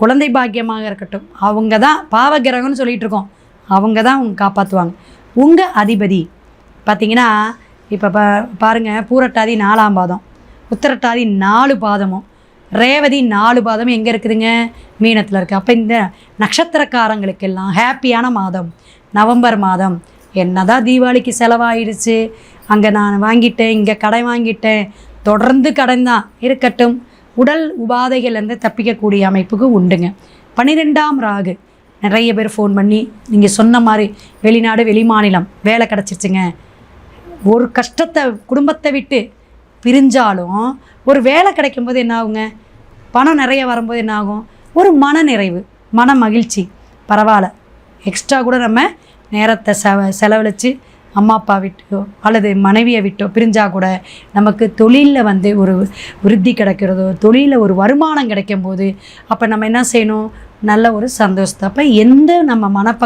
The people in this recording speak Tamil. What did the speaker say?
குழந்தை பாக்கியமாக இருக்கட்டும். அவங்க தான் பாவகிரகம்னு சொல்லிட்டு இருக்கோம் அவங்க தான் உங்க காப்பாற்றுவாங்க உங்கள் அதிபதி பார்த்தீங்கன்னா இப்போ பா பாருங்கள் பூரட்டாதி நாலாம் பாதம் உத்தரட்டாதி நாலு பாதமும் ரேவதி நாலு பாதம் எங்கே இருக்குதுங்க? மீனத்தில் இருக்குது அப்போ இந்த நட்சத்திரக்காரங்களுக்கெல்லாம் ஹாப்பியான மாதம் நவம்பர் மாதம். என்னதான் தீபாவளிக்கு செலவாயிடுச்சு. அங்கே நான் வாங்கிட்டேன் இங்கே கடை வாங்கிட்டேன். தொடர்ந்து கடன் தான். இருக்கட்டும். உடல் உபாதைகள்லேருந்து தப்பிக்கக்கூடிய அமைப்புக்கு உண்டுங்க. பன்னிரெண்டாம் ராகு. நிறைய பேர் ஃபோன் பண்ணி நீங்கள் சொன்ன மாதிரி வெளிநாடு வெளிமாநிலம் வேலை கிடச்சிருச்சுங்க. ஒரு கஷ்டத்தை குடும்பத்தை விட்டு பிரிஞ்சாலும் ஒரு வேலை கிடைக்கும்போது என்ன ஆகுங்க? பணம் நிறைய வரும்போது என்ன ஆகும்? ஒரு மன நிறைவு மன மகிழ்ச்சி. பரவாயில்ல. எக்ஸ்ட்ரா கூட நம்ம நேரத்தை செவ செலவழித்து அம்மா அப்பா விட்டோ அல்லது மனைவியை விட்டோ பிரிஞ்சால் கூட நமக்கு தொழிலில் வந்து ஒரு விருத்தி கிடைக்கிறதோ தொழிலில் ஒரு வருமானம் கிடைக்கும் போது அப்போ நம்ம என்ன செய்யணும்? நல்ல ஒரு சந்தோஷத்தை. அப்போ எந்த நம்ம மனப்ப